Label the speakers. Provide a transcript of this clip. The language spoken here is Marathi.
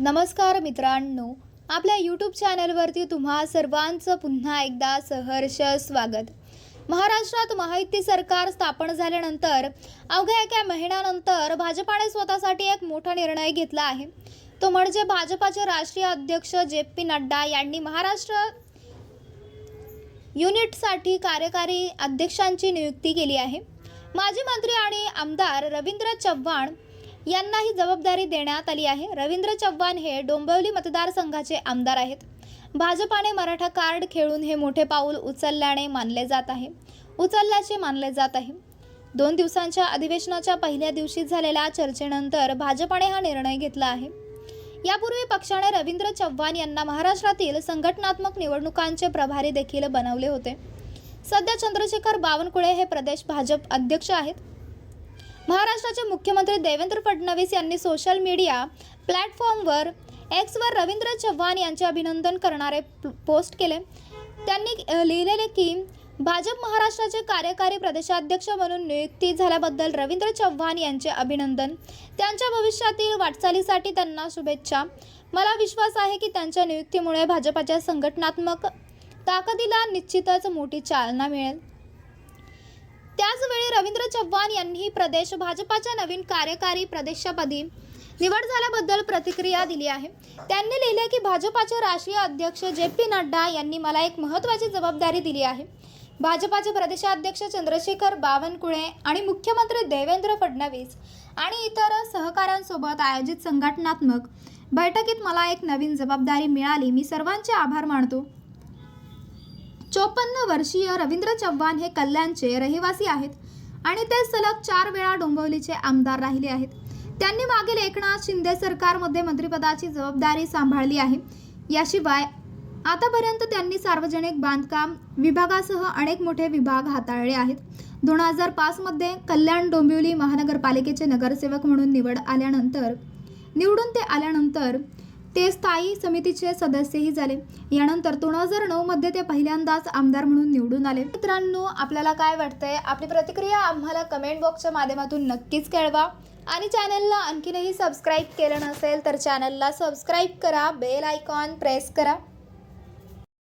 Speaker 1: नमस्कार मित्रांनो आपल्या यूट्यूब चॅनलवरती तुम्हा सर्वांचं पुन्हा एकदा सहर्ष स्वागत. महाराष्ट्रात महायुती सरकार स्थापन झाल्यानंतर अवघ्या एका महिन्यानंतर भाजपाने स्वतःसाठी एक मोठा निर्णय घेतला आहे. तो म्हणजे भाजपाचे राष्ट्रीय अध्यक्ष जे पी नड्डा यांनी महाराष्ट्र युनिटसाठी कार्यकारी अध्यक्षांची नियुक्ती केली आहे. माजी मंत्री आणि आमदार रवींद्र चव्हाण यांना ही जबाबदारी देण्यात आली आहे. रवींद्र चव्हाण हे डोंबिवली मतदारसंघाचे आमदार आहेत. भाजपाने मराठा कार्ड खेळून हे मोठे पाऊल उचलल्याने मानले जात आहे. उचलल्याचे मानले जात आहे. दोन दिवसांच्या अधिवेशनाच्या पहिल्या दिवशी झालेल्या चर्चेनंतर भाजपाने हा निर्णय घेतला आहे. यापूर्वी पक्षाने रवींद्र चव्हाण यांना महाराष्ट्रातील संघटनात्मक निवडणुकांचे प्रभारी देखील बनवले होते. सध्या चंद्रशेखर बावनकुळे हे प्रदेश भाजप अध्यक्ष आहेत. महाराष्ट्राचे मुख्यमंत्री देवेंद्र फडणवीस यांनी सोशल मीडिया प्लॅटफॉर्मवर एक्सवर रवींद्र चव्हाण यांचे अभिनंदन करणारे पोस्ट केले. त्यांनी लिहिलेले की भाजप महाराष्ट्राचे कार्यकारी प्रदेशाध्यक्ष म्हणून नियुक्ती झाल्याबद्दल रवींद्र चव्हाण यांचे अभिनंदन. त्यांच्या भविष्यातील वाटचालीसाठी त्यांना शुभेच्छा. मला विश्वास आहे की त्यांच्या नियुक्तीमुळे भाजपाच्या संघटनात्मक ताकदीला निश्चितच मोठी चालना मिळेल. त्याचवेळी रवींद्र चव्हाण यांनी प्रदेश भाजपाच्या नवीन कार्यकारी प्रदेशापदी निवड झाल्याबद्दल प्रतिक्रिया दिली आहे. त्यांनी लिहिले की भाजपाचे राष्ट्रीय अध्यक्ष जे पी नड्डा यांनी मला एक महत्त्वाची जबाबदारी दिली आहे. भाजपाचे प्रदेशाध्यक्ष चंद्रशेखर बावनकुळे आणि मुख्यमंत्री देवेंद्र फडणवीस आणि इतर सहकाऱ्यांसोबत आयोजित संघटनात्मक बैठकीत मला एक नवीन जबाबदारी मिळाली. मी सर्वांचे आभार मानतो. चोपन्न वर्षीय रवींद्र चव्हाण हे कल्याणचे रहिवासी आहेत आणि ते सलग चार वेळा डोंबिवलीचे आमदार राहिले आहेत. त्यांनी मागील एकनाथ शिंदे सरकारमध्ये मंत्रिपदाची जबाबदारी सांभाळली आहे. याशिवाय आतापर्यंत त्यांनी सार्वजनिक बांधकाम विभागासह अनेक मोठे विभाग हाताळले आहेत. दोन हजार पाचमध्ये कल्याण डोंबिवली महानगरपालिकेचे नगरसेवक म्हणून निवड आल्यानंतर निवडून ते आल्यानंतर ते स्थायी समितीचे सदस्यही झाले. यानंतर दोन हजार नऊमध्ये ते पहिल्यांदाच आमदार म्हणून निवडून आले. मित्रांनो आपल्याला काय वाटतंय? आपली प्रतिक्रिया आम्हाला कमेंट बॉक्सच्या माध्यमातून नक्कीच कळवा. आणि चॅनलला आणखीनही सबस्क्राईब केलं नसेल तर चॅनलला सबस्क्राईब करा. बेल आयकॉन प्रेस करा.